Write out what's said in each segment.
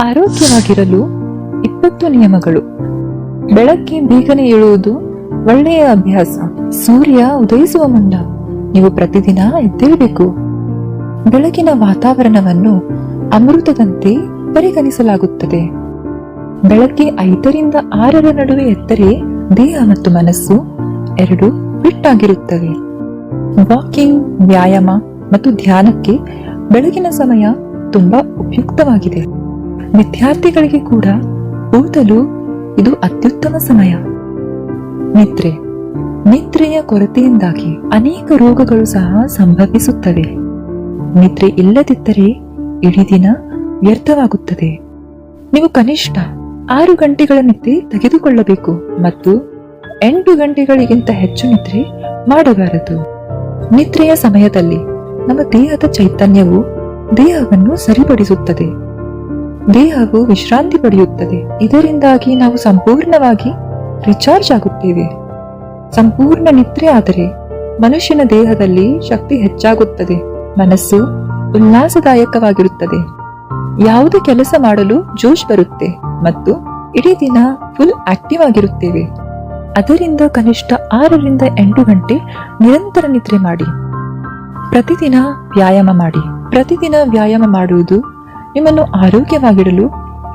ಆರೋಗ್ಯವಾಗಿರಲು ಇಪ್ಪತ್ತು ನಿಯಮಗಳು. ಬೆಳಗ್ಗೆ ಬೇಗನೆ ಏಳುವುದು ಒಳ್ಳೆಯ ಅಭ್ಯಾಸ. ಸೂರ್ಯ ಉದಯಿಸುವ ಮುನ್ನ ನೀವು ಪ್ರತಿದಿನ ಎದ್ದೇಳಬೇಕು. ಬೆಳಗಿನ ವಾತಾವರಣವನ್ನು ಅಮೃತದಂತೆ ಪರಿಗಣಿಸಲಾಗುತ್ತದೆ. ಬೆಳಗ್ಗೆ ಐದರಿಂದ ಆರರ ನಡುವೆ ಎತ್ತರೆ ದೇಹ ಮತ್ತು ಮನಸ್ಸು ಎರಡು ಫಿಟ್ ಆಗಿರುತ್ತವೆ. ವಾಕಿಂಗ್, ವ್ಯಾಯಾಮ ಮತ್ತು ಧ್ಯಾನಕ್ಕೆ ಬೆಳಗಿನ ಸಮಯ ತುಂಬಾ ಉಪಯುಕ್ತವಾಗಿದೆ. ವಿದ್ಯಾರ್ಥಿಗಳಿಗೆ ಕೂಡ ಓದಲು ಇದು ಅತ್ಯುತ್ತಮ ಸಮಯ. ನಿದ್ರೆ, ನಿದ್ರೆಯ ಕೊರತೆಯಿಂದಾಗಿ ಅನೇಕ ರೋಗಗಳು ಸಹ ಸಂಭವಿಸುತ್ತವೆ. ನಿದ್ರೆ ಇಲ್ಲದಿದ್ದರೆ ಇಡೀ ದಿನ ವ್ಯರ್ಥವಾಗುತ್ತದೆ. ನೀವು ಕನಿಷ್ಠ ಆರು ಗಂಟೆಗಳ ನಿದ್ರೆ ತೆಗೆದುಕೊಳ್ಳಬೇಕು ಮತ್ತು ಎಂಟು ಗಂಟೆಗಳಿಗಿಂತ ಹೆಚ್ಚು ನಿದ್ರೆ ಮಾಡಬಾರದು. ನಿದ್ರೆಯ ಸಮಯದಲ್ಲಿ ನಮ್ಮ ದೇಹದ ಚೈತನ್ಯವು ದೇಹವನ್ನು ಸರಿಪಡಿಸುತ್ತದೆ. ದೇಹವು ವಿಶ್ರಾಂತಿ ಪಡೆಯುತ್ತದೆ. ಇದರಿಂದಾಗಿ ನಾವು ಸಂಪೂರ್ಣವಾಗಿ ರಿಚಾರ್ಜ್ ಆಗುತ್ತೇವೆ. ಸಂಪೂರ್ಣ ನಿದ್ರೆ ಆದರೆ ಮನುಷ್ಯನ ದೇಹದಲ್ಲಿ ಶಕ್ತಿ ಹೆಚ್ಚಾಗುತ್ತದೆ. ಮನಸ್ಸು ಉಲ್ಲಾಸದಾಯಕವಾಗಿರುತ್ತದೆ. ಯಾವುದೇ ಕೆಲಸ ಮಾಡಲು ಜೋಶ್ ಬರುತ್ತೆ ಮತ್ತು ಇಡೀ ದಿನ ಫುಲ್ ಆಕ್ಟಿವ್ ಆಗಿರುತ್ತೇವೆ. ಅದರಿಂದ ಕನಿಷ್ಠ ಆರರಿಂದ ಎಂಟು ಗಂಟೆ ನಿರಂತರ ನಿದ್ರೆ ಮಾಡಿ. ಪ್ರತಿದಿನ ವ್ಯಾಯಾಮ ಮಾಡಿ. ಪ್ರತಿದಿನ ವ್ಯಾಯಾಮ ಮಾಡುವುದು ನಿಮ್ಮನ್ನು ಆರೋಗ್ಯವಾಗಿಡಲು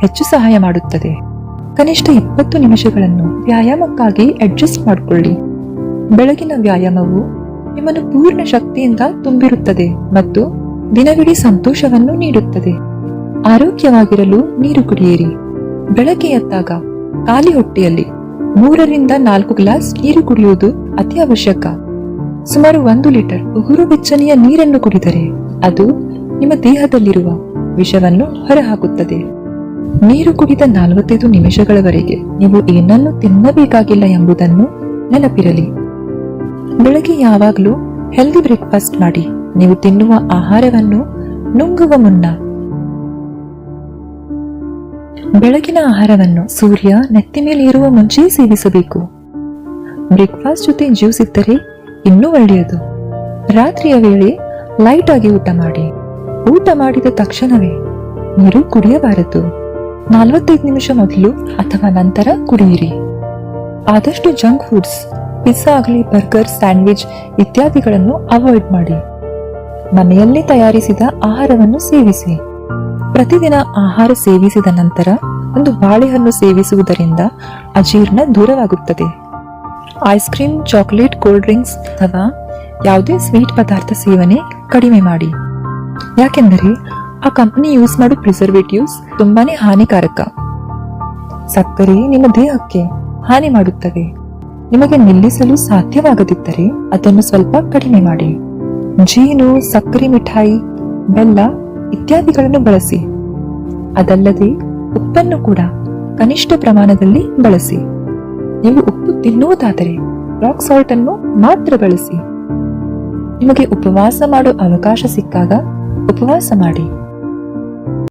ಹೆಚ್ಚು ಸಹಾಯ ಮಾಡುತ್ತದೆ. ಕನಿಷ್ಠ ಇಪ್ಪತ್ತು ನಿಮಿಷಗಳನ್ನು ವ್ಯಾಯಾಮಕ್ಕಾಗಿ ಅಡ್ಜಸ್ಟ್ ಮಾಡಿಕೊಳ್ಳಿ. ಬೆಳಗಿನ ವ್ಯಾಯಾಮವು ನಿಮ್ಮನ್ನು ಪೂರ್ಣ ಶಕ್ತಿಯಿಂದ ತುಂಬಿರುತ್ತದೆ ಮತ್ತು ದಿನವಿಡೀ ಸಂತೋಷವನ್ನು ನೀಡುತ್ತದೆ. ಆರೋಗ್ಯವಾಗಿರಲು ನೀರು ಕುಡಿಯಿರಿ. ಬೆಳಗ್ಗೆ ಎದ್ದಾಗ ಖಾಲಿ ಹೊಟ್ಟೆಯಲ್ಲಿ ಮೂರರಿಂದ ನಾಲ್ಕು ಗ್ಲಾಸ್ ನೀರು ಕುಡಿಯುವುದು ಅತಿ ಅವಶ್ಯಕ. ಸುಮಾರು ಒಂದು ಲೀಟರ್ ಉಗುರು ಬೆಚ್ಚನೆಯ ನೀರನ್ನು ಕುಡಿದರೆ ಅದು ನಿಮ್ಮ ದೇಹದಲ್ಲಿರುವ ವಿಷವನ್ನು ಹೊರಹಾಕುತ್ತದೆ. ನೀರು ಕುಡಿದ ನಲವತ್ತೈದು ನಿಮಿಷಗಳವರೆಗೆ ನೀವು ಏನನ್ನು ತಿನ್ನಬೇಕಾಗಿಲ್ಲ ಎಂಬುದನ್ನು ನೆನಪಿರಲಿ. ಬೆಳಗ್ಗೆ ಯಾವಾಗಲೂ ಹೆಲ್ದಿ ಬ್ರೇಕ್ಫಾಸ್ಟ್ ಮಾಡಿ. ನೀವು ತಿನ್ನುವ ಆಹಾರವನ್ನು ನುಂಗುವ ಮುನ್ನ. ಬೆಳಗಿನ ಆಹಾರವನ್ನು ಸೂರ್ಯ ನೆತ್ತಿ ಮೇಲೆ ಇರುವ ಮುಂಚೆ ಸೇವಿಸಬೇಕು. ಬ್ರೇಕ್ಫಾಸ್ಟ್ ಜೊತೆ ಜ್ಯೂಸ್ ಇದ್ದರೆ ಇನ್ನೂ ಒಳ್ಳೆಯದು. ರಾತ್ರಿಯ ವೇಳೆ ಲೈಟ್ ಆಗಿ ಊಟ ಮಾಡಿ. ಊಟ ಮಾಡಿದ ತಕ್ಷಣವೇ ನೀರು ಕುಡಿಯಬಾರದು. ನಲವತ್ತೈದು ನಿಮಿಷ ಮೊದಲು ಅಥವಾ ನಂತರ ಕುಡಿಯಿರಿ. ಆದಷ್ಟು ಜಂಕ್ ಫುಡ್ಸ್, ಪಿಜ್ಜಾ ಆಗಲಿ, ಬರ್ಗರ್, ಸ್ಯಾಂಡ್ವಿಚ್ ಇತ್ಯಾದಿಗಳನ್ನು ಅವಾಯ್ಡ್ ಮಾಡಿ. ಮನೆಯಲ್ಲಿ ತಯಾರಿಸಿದ ಆಹಾರವನ್ನು ಸೇವಿಸಿ. ಪ್ರತಿದಿನ ಆಹಾರ ಸೇವಿಸಿದ ನಂತರ ಒಂದು ಬಾಳೆಹಣ್ಣು ಸೇವಿಸುವುದರಿಂದ ಅಜೀರ್ಣ ದೂರವಾಗುತ್ತದೆ. Ice cream, chocolate, cold drinks ಅಥವಾ ಯಾವುದೇ ಸ್ವೀಟ್ ಪದಾರ್ಥ ಸೇವನೆ ಕಡಿಮೆ ಮಾಡಿ. ಯಾಕೆಂದರೆ ಆ ಕಂಪನಿ ಯೂಸ್ ಮಾಡೋ ಪ್ರಿಸರ್ವೇಟಿವ್ಸ್ ತುಂಬಾನೇ ಹಾನಿಕಾರಕ. ಸಕ್ಕರೆ ನಿಮ್ಮ ದೇಹಕ್ಕೆ ಹಾನಿ ಮಾಡುತ್ತವೆ ನಿಮಗೆ ನಿಲ್ಲಿಸಲು ಸಾಧ್ಯವಾಗದಿದ್ದರೆ ಅದನ್ನು ಸ್ವಲ್ಪ ಕಡಿಮೆ ಮಾಡಿ. ಜೇನು, ಸಕ್ಕರೆ, ಮಿಠಾಯಿ, ಬೆಲ್ಲ ಇತ್ಯಾದಿಗಳನ್ನು ಬಳಸಿ. ಅದಲ್ಲದೆ ಉಪ್ಪನ್ನು ಕೂಡ ಕನಿಷ್ಠ ಪ್ರಮಾಣದಲ್ಲಿ ಬಳಸಿ. ನೀವು ಉಪ್ಪು ತಿನ್ನುವುದಾದರೆ ರಾಕ್ ಸಾಲ್ಟ್ ಅನ್ನು ಮಾತ್ರ ಬಳಸಿ. ನಿಮಗೆ ಉಪವಾಸ ಮಾಡೋ ಅವಕಾಶ ಸಿಕ್ಕಾಗ ಉಪವಾಸ ಮಾಡಿ